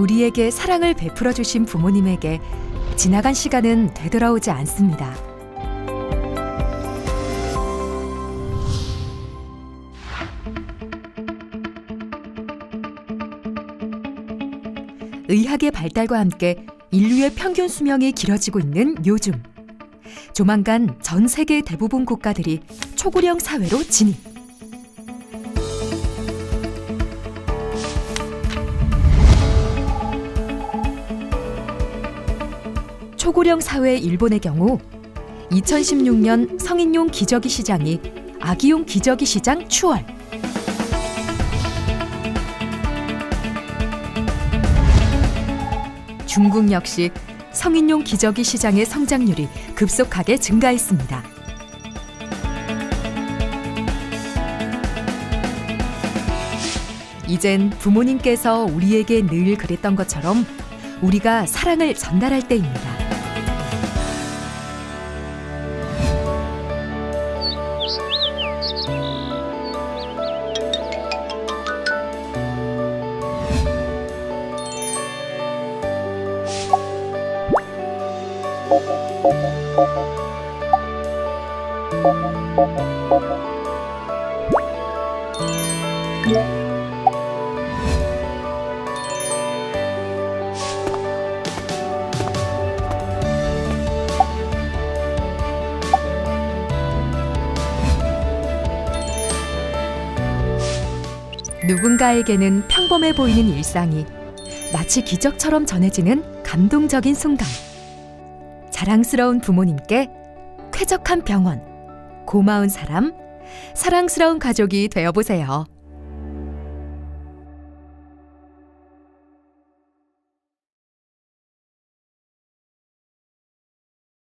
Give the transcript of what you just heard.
우리에게 사랑을 베풀어 주신 부모님에게 지나간 시간은 되돌아오지 않습니다. 의학의 발달과 함께 인류의 평균 수명이 길어지고 있는 요즘. 조만간 전 세계 대부분 국가들이 초고령 사회로 진입. 초고령 사회 일본의 경우 2016년 성인용 기저귀 시장이 아기용 기저귀 시장 추월. 중국 역시 성인용 기저귀 시장의 성장률이 급속하게 증가했습니다. 이젠 부모님께서 우리에게 늘 그랬던 것처럼 우리가 사랑을 전달할 때입니다. 누군가에게는 평범해 보이는 일상이 마치 기적처럼 전해지는 감동적인 순간. 자랑스러운 부모님께 쾌적한 병원, 고마운 사람, 사랑스러운 가족이 되어보세요.